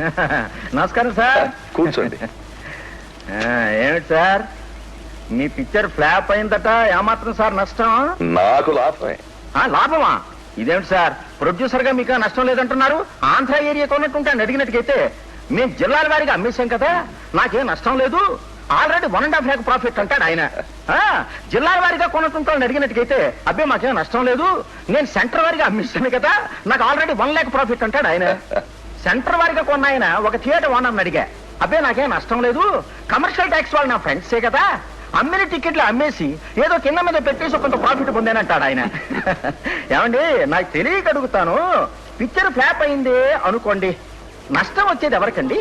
నమస్కారం సార్. కూర్చోండి. ఏమిటి సార్? మీ పిక్చర్ ఫ్లాప్ అయిందట ఏమాత్రం సార్ నష్టం? నాకు లాభమే. ఆ, లాభమా? ఇదేమిటి సార్? ప్రొడ్యూసర్గా మీకు నష్టం లేదంటున్నారు? ఆంధ్ర ఏరియా కొన్నట్టుంటాను అడిగినట్టుకైతే మేము జిల్లాల వారిగా అమ్మేశాం కదా నాకేం నష్టం లేదు. Already one and half lakh profit అంటాడు ఆయన. ఆ, జిల్లాల వారిగా కొన్నట్టుంటాను అడిగినట్టుకైతే అబ్బే మాకేం నష్టం లేదు. నేను సెంటర్ వారిగా అమ్మేశాను కదా నాకు ఆల్రెడీ వన్ ల్యాక్ ప్రాఫిట్ అంటాడు ఆయన. సెంటర్ వారిగా కొన్న ఆయన ఒక థియేటర్ ఓనర్ని అడిగా. అబ్బే నాకేం నష్టం లేదు? కమర్షియల్ ట్యాక్స్ వాళ్ళు నా ఫ్రెండ్సే కదా. అమ్మిన టికెట్లు అమ్మేసి ఏదో కింద మీద పెట్టేసి కొంత ప్రాఫిట్ పొందానంటాడు ఆయన. ఏమండి నాకు తెలియక అడుగుతాను. పిక్చర్ ఫ్లాప్ అయింది అనుకోండి. నష్టం వచ్చేది ఎవరికండి?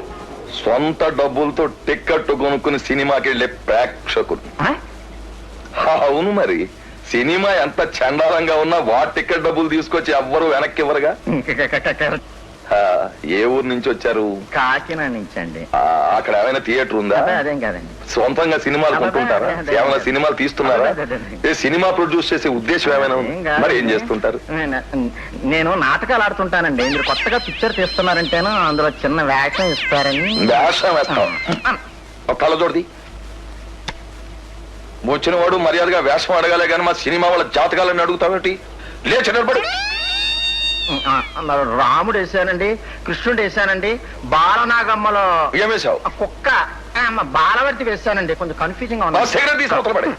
సొంత డబ్బులతో టిక్కెట్ కొనుక్కుని సినిమాకి వెళ్ళే ప్రేక్షకులు ఆ? అవును మరి. సినిమా ఎంత చండాలంగా ఉన్నా వా టికెట్ డబ్బులు తీసుకొచ్చి ఎవ్వరు వెనక్కి ఇవ్వరుగా ఏ ఊరు నుంచి వచ్చారు? కాకినాడ నుంచి అండి. అక్కడ ఏమైనా థియేటర్ ఉందా? అదే, కాదండి. సొంతంగా సినిమాలు కొంటుంటారా. ఏమైనా సినిమాలు తీస్తున్నారా. ఏ సినిమా ప్రొడ్యూస్ చేసే ఉద్దేశం ఏమైనా. మరి ఏం చేస్తుంటారు? నేను- నాటకాలు ఆడుతుంటానండి. మీరు కొత్తగా పిక్చర్ తీస్తున్నారంటేనో అందులో చిన్న వేషం ఇస్తారని. వేషం వేస్తాం. కళ్ళజోడిది వచ్చిన వాడు మర్యాదగా వేషం అడగాలే కానీ మా సినిమా వాళ్ళ జాతకాలని అడుగుతావేంటి? లేచి నిలబడు. రాముడు వేసానండి కృష్ణుడు వేసానండి బాలనాగమ్మలో ఏం వేశావు? ఆ కుక్క బాలవర్తి వేసానండి కొంచెం కన్ఫ్యూజింగ్గా ఉంది.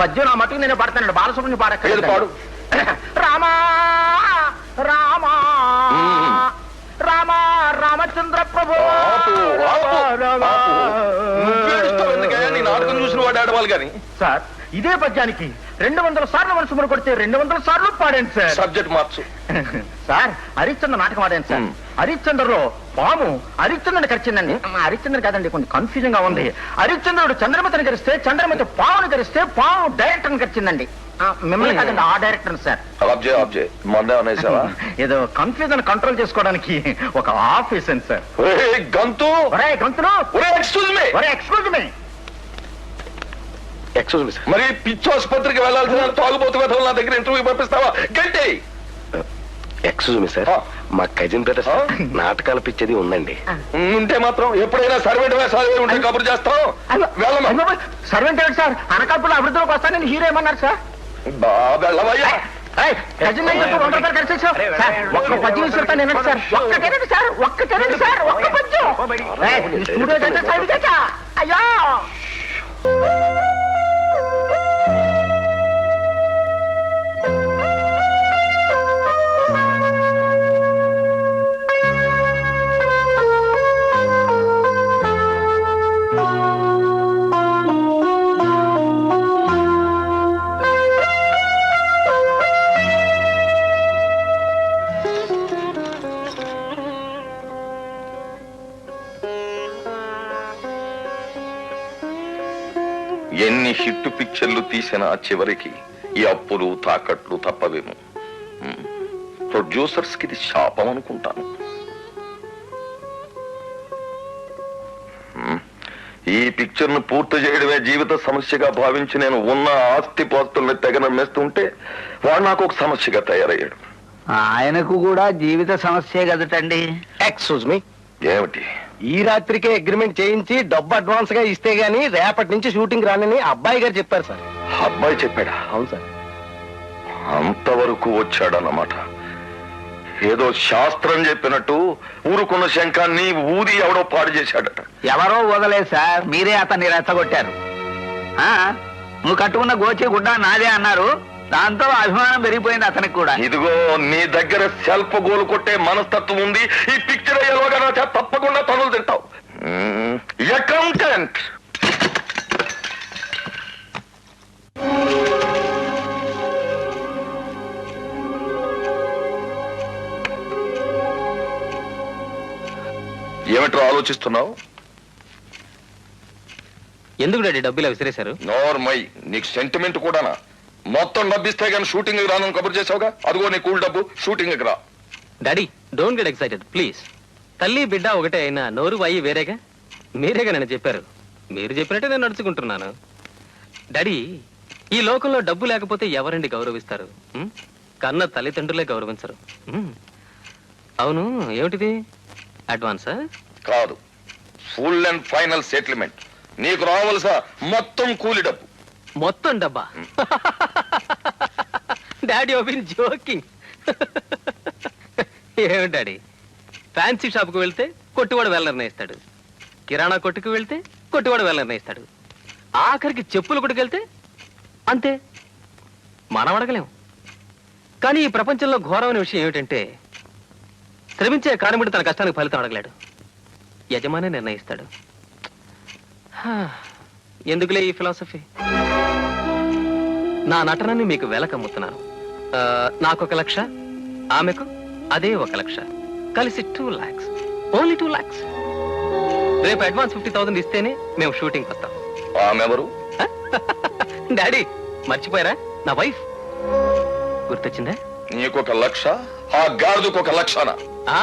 పద్యం నా మటుకు నేను పాడతానండి బాలసుబ్రహ్మణ్యం పాడక పాడు? రామా రామా. రామా రామచంద్ర ప్రభు. చూసిన వాడు ఆడవాలి కానీ. సార్ ఇదే పద్యానికి రెండు వందల సార్లు మనసు మన కొడితే రెండు వందల సార్లు పాడాను సార్. సబ్జెక్ట్ మార్చు. సార్ హరిశ్చంద్ర నాటకం ఆడాను సార్. హరిశ్చంద్రలో పాము హరిశ్చంద్రుని కరిచిందండి. హరిశ్చంద్ర కాదండి కొంచెం కన్ఫ్యూజన్గా ఉంది. హరిశ్చంద్రుడు చంద్రమతిని కరిస్తే చంద్రమతి పాముని కరిస్తే పాము డైరెక్టర్ కరిచిందండి. మిమ్మల్ని. కాదండి ఆ డైరెక్టర్ సార్. ఏదో కన్ఫ్యూజన్ కంట్రోల్ చేసుకోవడానికి ఒక ఆఫీస్ అండి సార్. గంతు! ఒరే excuse me excuse me excuse me sir మరి పిచ్చి ఆసుపత్రికి వెళ్ళాల్సిన తాగుబోతు వెధవులు నా దగ్గర ఇంటర్వ్యూ పంపిస్తావా? గంటే! Excuse me sir. మా కజిన్ బ్రదర్? నాటకాలు పిచ్చేది ఉందండి. ఉంటే మాత్రం ఎప్పుడైనా సర్వెంట్ వేసాలి ఉంటే కబురు చేస్తాం వెళ్ళమా? సర్వెంట్ ఏంటి సార్? అనకాపల్లి అభివృద్ధిలోకి వస్తానని హీరో ఏమన్నారు సార్? బా వెళ్ళవయ్యా. చెప్పి వంద ఎన్ని హిట్ పిక్చర్లు తీసినా చివరికి ఈ అప్పులు తాకట్లు తప్పవేమో. ప్రొడ్యూసర్స్కి ఇది శాపం అనుకుంటాను. ఈ పిక్చర్ను పూర్తి చేయడమే జీవిత సమస్యగా భావించి నేను ఉన్న ఆస్తి పాస్తుల్ని తెగనమ్మేస్తుంటే వాడు నాకు ఒక సమస్యగా తయారయ్యాడు. ఆయనకు కూడా జీవిత సమస్యే కదటండి. ఎక్స్క్యూజ్ మీ ఏమిటి? ఈ రాత్రికే అగ్రిమెంట్ చేయించి డబ్బు అడ్వాన్స్గా ఇస్తే గానీ రేపటి నుంచి షూటింగ్ రానని అబ్బాయి గారు చెప్పారు సార్. అబ్బాయి చెప్పాడా? అవును సార్. అంతవరకు వచ్చాడన్నమాట. ఏదో శాస్త్రం చెప్పినట్టు ఊరుకున్న శంఖాన్ని ఊది ఎవడో పాడు చేశాడట. ఎవరో వదలేదు సార్ మీరే అతన్ని రెచ్చగొట్టారు. ఆ, నువ్వు కట్టుకున్న గోచి గుడ్డ నాదే అన్నారు. దాంతో అభిమానం పెరిగిపోయింది అతనికి కూడా. ఇదిగో నీ దగ్గర సెల్ఫ్ గోలు కొట్టే మనస్తత్వం ఉంది. ఈ పిక్చర్ చేత తప్పకుండా తనులు తింటావు. అకౌంటెంట్ ఏమిటో ఆలోచిస్తున్నావు? ఎందుకు డాడీ డబ్బులు విసిరేశారు? నోర్మై నీకు సెంటిమెంట్ కూడానా? మొత్తం డబ్బిస్తే కానీ షూటింగ్ రానని కబుర్ చేసావుగా అదిగో నీ కూల్ డబ్బు షూటింగ్ రా. Daddy don't get excited please. తల్లి బిడ్డ ఒకటే అయినా నోరు వాయి వేరేగా? మీరేగా నన్ను చెప్పారు? మీరు చెప్పినట్టే నేను నడుచుకుంటున్నాను. డాడీ ఈ లోకంలో డబ్బు లేకపోతే ఎవరండి గౌరవిస్తారు? కన్న తల్లిదండ్రులే గౌరవించరు. అవును ఏమిటిది? అడ్వాన్సా? కాదు. Full and final settlement. నీకు రావాల్సిన మొత్తం కూలి డబ్బు. మొత్తం డబ్బా? డాడీ ఓపెన్ జోకింగ్ ఏమి డాడీ ఫ్యాన్సీ షాప్కి వెళ్తే కొట్టువాడు వెళ్ళ నిర్ణయిస్తాడు కిరాణా కొట్టుకు వెళ్తే కొట్టువాడు వెళ్ళ నిర్ణయిస్తాడు ఆఖరికి చెప్పులు కొట్టుకెళ్తే అంతే. మనం అడగలేము. కానీ ఈ ప్రపంచంలో ఘోరమైన విషయం ఏమిటంటే శ్రమించే కార్మికుడు తన కష్టానికి ఫలితం అడగలేడు. యజమానే నిర్ణయిస్తాడు. ఎందుకులే ఈ ఫిలాసఫీ నా నటనని మీకు వెలకమ్ముతున్నాను. నాకు ఒక లక్ష ఆమెకు అదే ఒక లక్ష. కలిసి two lakhs only two lakhs రేపు అడ్వాన్స్ ఫిఫ్టీ థౌసండ్ ఇస్తేనే మేము షూటింగ్ వస్తాం. ఆమెవరు డాడీ మర్చిపోయారా? నా వైఫ్ గుర్తొచ్చిందా? నీకొక లక్ష ఆ గాడిదకు ఒక లక్షనా? ఆ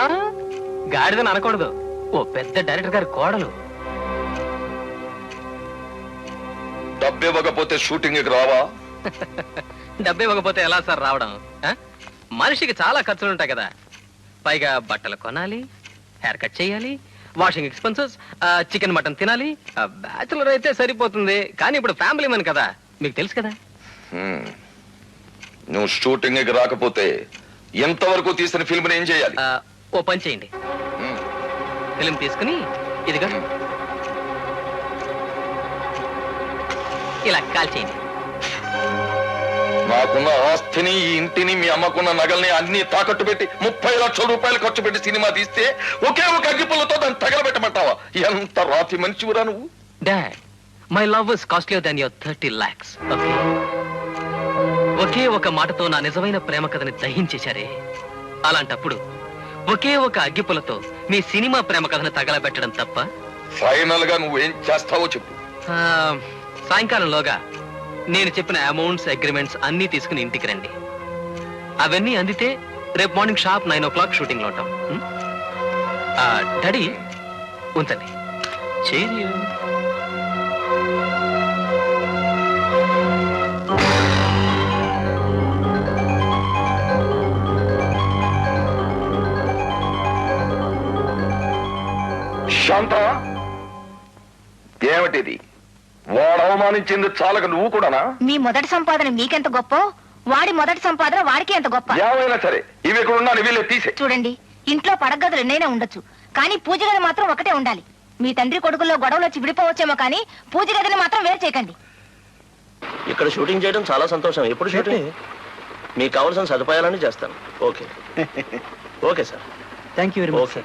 గాడిదని అనకూడదు. ఓ పెద్ద డైరెక్టర్ గారి కోడలు. డబ్బు ఇవ్వకపోతే షూటింగ్కి రావా? డబ్బు ఇవ్వకపోతే ఎలా సార్ రావడం? మనిషికి చాలా ఖర్చులు ఉంటాయి కదా. పైగా బట్టలు కొనాలి హెయిర్ కట్ చేయాలి వాషింగ్ ఎక్స్పెన్సెస్ చికెన్ మటన్ తినాలి. బ్యాచులర్ అయితే సరిపోతుంది. కానీ ఇప్పుడు ఫ్యామిలీ మన్ కదా. మీకు తెలుసు కదా. నువ్వు షూటింగ్కి రాకపోతే ఎంతవరకు తీసిన ఫిల్మ్ ఏం చేయాలి? ఓ పని చేయండి. హ్మ్. ఫిలిం తీసుకుని ఇదిగా. ఇలా కాల్ చేయండి. నాకున్న ఆస్తిని ఈ ఇంటిని మీ అమ్మకున్న నగల్ని అన్ని తాకట్టు పెట్టి ముప్పై లక్షల రూపాయలు ఖర్చు పెట్టి సినిమా తీస్తే ఒకే ఒక అగ్గిపుల్లతో దాన్ని తగలబెట్టమంటావా? ఎంత రాతి మనిషివురా నువ్వు? Dad my love is costlier than your thirty lakhs okay ఒకే ఒక మాటతో నా నిజమైన ప్రేమ కథని దహించేశారే. అలాంటప్పుడు ఒకే ఒక అగ్గిపులతో మీ సినిమా ప్రేమ కథను తగలబెట్టడం తప్ప? ఫైనల్గా నువ్వేం చేస్తావో చెప్పు. ఆ, సాయంకాలంలోగా నేను చెప్పిన అమౌంట్స్ అగ్రిమెంట్స్ అన్నీ తీసుకుని ఇంటికి రండి. అవన్నీ అందితే రేపు morning shop nine o'clock షూటింగ్లో ఉంటాం. డాడీ ఉంచండి. చేరి శాంత ఏమిటిది? వాడు అవమానించింది చాలక నువ్వు కూడానా? మీ మొదటి సంపాదన మీకెంత గొప్ప వాడి మొదటి సంపాదన వాడికి ఎంత గొప్ప? ఏమైనా సరే ఇవి ఇక్కడ ఉన్నా వీళ్ళే తీసే. చూడండి ఇంట్లో పడగదులు ఎన్నైనా ఉండొచ్చు కానీ పూజ గది మాత్రం ఒకటే ఉండాలి. మీ తండ్రి కొడుకుల్లో గొడవలు వచ్చి విడిపోవచ్చేమో కానీ పూజ గదిని మాత్రం వేరు చేయకండి. ఇక్కడ షూటింగ్ చేయడం చాలా సంతోషం. ఎప్పుడు షూటింగ్? మీకు కావాల్సిన సదుపాయాలన్నీ చేస్తాను. Okay. Okay sir. Thank you very much okay.